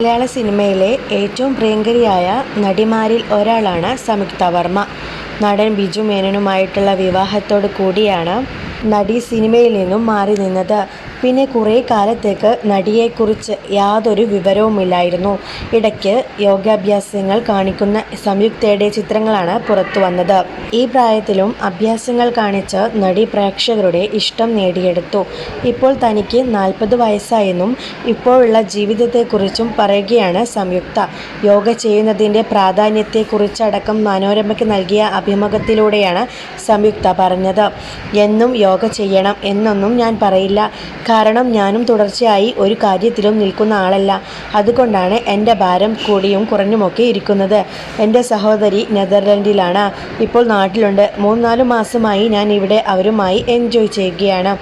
മലയാള സിനിമയിലെ ഏറ്റവും പ്രിയങ്കരിയായ നടിമാരിൽ ഒരാളാണ് സംയുക്ത വർമ്മ. നടൻ ബിജു മേനനുമായിട്ടുള്ള വിവാഹത്തോടു കൂടിയാണ് നടി സിനിമയിൽ നിന്നും മാറി നിന്നത്. പിന്നെ കുറേ കാലത്തേക്ക് നടിയെക്കുറിച്ച് യാതൊരു വിവരവുമില്ലായിരുന്നു. ഇടയ്ക്ക് യോഗാഭ്യാസങ്ങൾ കാണിക്കുന്ന സംയുക്തയുടെ ചിത്രങ്ങളാണ് പുറത്തു വന്നത്. ഈ പ്രായത്തിലും അഭ്യാസങ്ങൾ കാണിച്ച് നടി പ്രേക്ഷകരുടെ ഇഷ്ടം നേടിയെടുത്തു. ഇപ്പോൾ തനിക്ക് നാൽപ്പത് വയസ്സായെന്നും ഇപ്പോഴുള്ള ജീവിതത്തെക്കുറിച്ചും പറയുകയാണ് സംയുക്ത. യോഗ ചെയ്യുന്നതിന്റെ പ്രാധാന്യത്തെക്കുറിച്ചടക്കം മനോരമയ്ക്ക് നൽകിയ അഭിമുഖത്തിലൂടെയാണ് സംയുക്ത പറഞ്ഞത്. എന്നും യോഗ ചെയ്യണം എന്നൊന്നും ഞാൻ പറയില്ല. കാരണം ഞാനും തുടർച്ചയായി ഒരു കാര്യത്തിലും നിൽക്കുന്ന ആളല്ല. അതുകൊണ്ടാണ് എന്റെ ഭാരം കൂടിയും കുറഞ്ഞുമൊക്കെ ഇരിക്കുന്നത്. എന്റെ സഹോദരി നെതർലൻഡിലാണ്. ഇപ്പോൾ നാട്ടിലുണ്ട്. മൂന്നാൽ മാസമായി ഞാൻ ഇവിടെ അവരുമായി എൻജോയ് ചെയ്യുകയാണ്.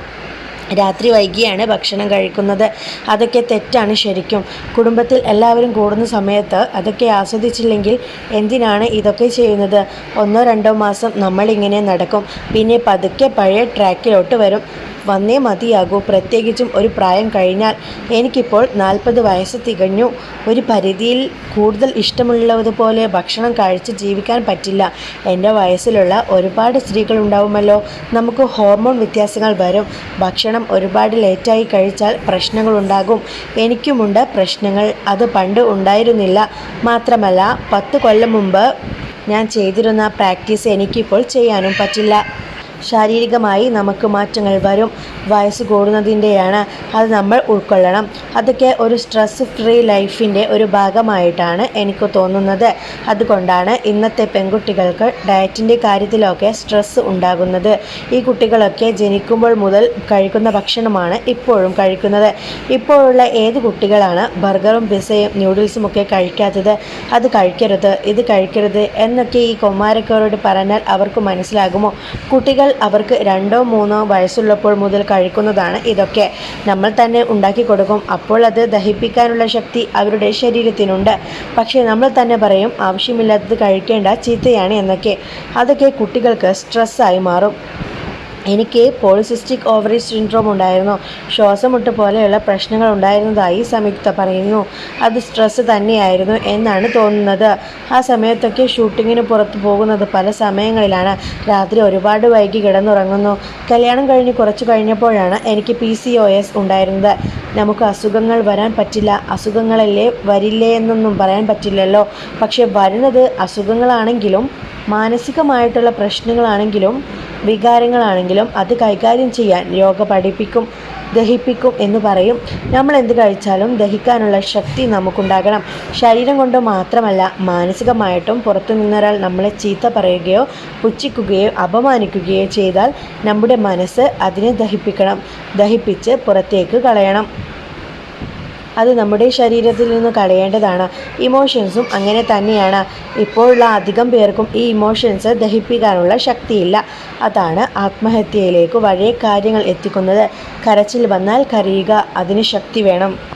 രാത്രി വൈകിയാണ് ഭക്ഷണം കഴിക്കുന്നത്. അതൊക്കെ തെറ്റാണ് ശരിക്കും. കുടുംബത്തിൽ എല്ലാവരും കൂടുന്ന സമയത്ത് അതൊക്കെ ആസ്വദിച്ചില്ലെങ്കിൽ എന്തിനാണ് ഇതൊക്കെ ചെയ്യുന്നത്? ഒന്നോ രണ്ടോ മാസം നമ്മളിങ്ങനെ നടക്കും. പിന്നെ പതുക്കെ പഴയ ട്രാക്കിലോട്ട് വരും. വന്നേ മതിയാകൂ. പ്രത്യേകിച്ചും ഒരു പ്രായം കഴിഞ്ഞാൽ. എനിക്കിപ്പോൾ നാൽപ്പത് വയസ്സ് തികഞ്ഞു. ഒരു പരിധിയിൽ കൂടുതൽ ഇഷ്ടമുള്ളതുപോലെ ഭക്ഷണം കഴിച്ച് ജീവിക്കാൻ പറ്റില്ല. എന്റെ വയസ്സിലുള്ള ഒരുപാട് സ്ത്രീകളുണ്ടാവുമല്ലോ. നമുക്ക് ഹോർമോൺ വ്യത്യാസങ്ങൾ വരും. ഭക്ഷണം ഒരുപാട് ലേറ്റായി കഴിച്ചാൽ പ്രശ്നങ്ങളുണ്ടാകും. എനിക്കുമുണ്ട് പ്രശ്നങ്ങൾ. അത് പണ്ട് ഉണ്ടായിരുന്നില്ല. മാത്രമല്ല പത്ത് കൊല്ലം മുമ്പ് ഞാൻ ചെയ്തിരുന്ന പ്രാക്ടീസ് എനിക്കിപ്പോൾ ചെയ്യാനും പറ്റില്ല. ശാരീരികമായി നമുക്ക് മാറ്റങ്ങൾ വരും. വയസ്സ് കൂടുന്നതിന്റെയാണ് അത് നമ്മൾ ഉൾക്കൊള്ളണം. അതൊക്കെ ഒരു സ്ട്രെസ് ഫ്രീ ലൈഫിന്റെ ഒരു ഭാഗമായിട്ടാണ് എനിക്ക് തോന്നുന്നത്. അതുകൊണ്ടാണ് ഇന്നത്തെ പെൺകുട്ടികൾക്ക് ഡയറ്റിന്റെ കാര്യത്തിലൊക്കെ സ്ട്രെസ് ഉണ്ടാകുന്നത്. ഈ കുട്ടികളൊക്കെ ജനിക്കുമ്പോൾ മുതൽ കഴിക്കുന്ന ഭക്ഷണമാണ് ഇപ്പോഴും കഴിക്കുന്നത്. ഇപ്പോഴുള്ള ഏത് കുട്ടികളാണ് ബർഗറും പിസയും ന്യൂഡിൽസും ഒക്കെ കഴിക്കാത്തത്? അത് കഴിക്കരുത് ഇത് കഴിക്കരുത് എന്നൊക്കെ ഈ കൊമാരക്കാരോട് പറഞ്ഞാൽ അവർക്ക് മനസ്സിലാകുമോ? കുട്ടികൾ അവർക്ക് രണ്ടോ മൂന്നോ വയസ്സുള്ളപ്പോൾ മുതൽ കഴിക്കുന്നതാണ് ഇതൊക്കെ. നമ്മൾ തന്നെ ഉണ്ടാക്കി കൊടുക്കും. അപ്പോൾ അത് ദഹിപ്പിക്കാനുള്ള ശക്തി അവരുടെ ശരീരത്തിനുണ്ട്. പക്ഷേ നമ്മൾ തന്നെ പറയും ആവശ്യമില്ലാത്തത് കഴിക്കേണ്ട ചീത്തയാണ് എന്നൊക്കെ. അതൊക്കെ കുട്ടികൾക്ക് സ്ട്രെസ്സായി മാറും. എനിക്ക് പോളിസിസ്റ്റിക് ഓവറി സിൻഡ്രോം ഉണ്ടായിരുന്നു. ശ്വാസമുട്ട് പോലെയുള്ള പ്രശ്നങ്ങൾ ഉണ്ടായിരുന്നതായി സംയുക്ത പറയുന്നു. അത് സ്ട്രെസ് തന്നെയായിരുന്നു എന്നാണ് തോന്നുന്നത്. ആ സമയത്തൊക്കെ ഷൂട്ടിങ്ങിന് പുറത്തു പോകുന്നത് പല സമയങ്ങളിലാണ്. രാത്രി ഒരുപാട് വൈകി കിടന്നുറങ്ങുന്നു. കല്യാണം കഴിഞ്ഞ് കുറച്ച് കഴിഞ്ഞപ്പോഴാണ് എനിക്ക് പി സി ഒ എസ് ഉണ്ടായിരുന്നത്. നമുക്ക് അസുഖങ്ങൾ വരാൻ പറ്റില്ല. അസുഖങ്ങളല്ലേ വരില്ലേ എന്നൊന്നും പറയാൻ പറ്റില്ലല്ലോ. പക്ഷേ വരുന്നത് അസുഖങ്ങളാണെങ്കിലും മാനസികമായിട്ടുള്ള പ്രശ്നങ്ങളാണെങ്കിലും വികാരങ്ങളാണെങ്കിലും അത് കൈകാര്യം ചെയ്യാൻ യോഗ പഠിപ്പിക്കും ദഹിപ്പിക്കും എന്ന് പറയും. നമ്മൾ എന്ത് കഴിച്ചാലും ദഹിക്കാനുള്ള ശക്തി നമുക്കുണ്ടാകണം. ശരീരം കൊണ്ട് മാത്രമല്ല മാനസികമായിട്ടും പുറത്തു നിന്നൊരാൾ നമ്മളെ ചീത്ത പറയുകയോ പുച്ഛിക്കുകയോ അപമാനിക്കുകയോ ചെയ്താൽ നമ്മുടെ മനസ്സ് അതിനെ ദഹിപ്പിക്കണം. ദഹിപ്പിച്ച് പുറത്തേക്ക് കളയണം. അത് നമ്മുടെ ശരീരത്തിൽ നിന്ന് കളയേണ്ടതാണ് ഇമോഷൻസും അങ്ങനെ തന്നെയാണ്. ഇപ്പോഴുള്ള അധികം പേർക്കും ഈ ഇമോഷൻസ് ദഹിപ്പിക്കാനുള്ള ശക്തിയില്ല. അതാണ് ആത്മഹത്യയിലേക്ക് വഴിയ കാര്യങ്ങൾ എത്തിക്കുന്നത്. കരച്ചിൽ വന്നാൽ കരയുക അതിന് ശക്തി വേണം.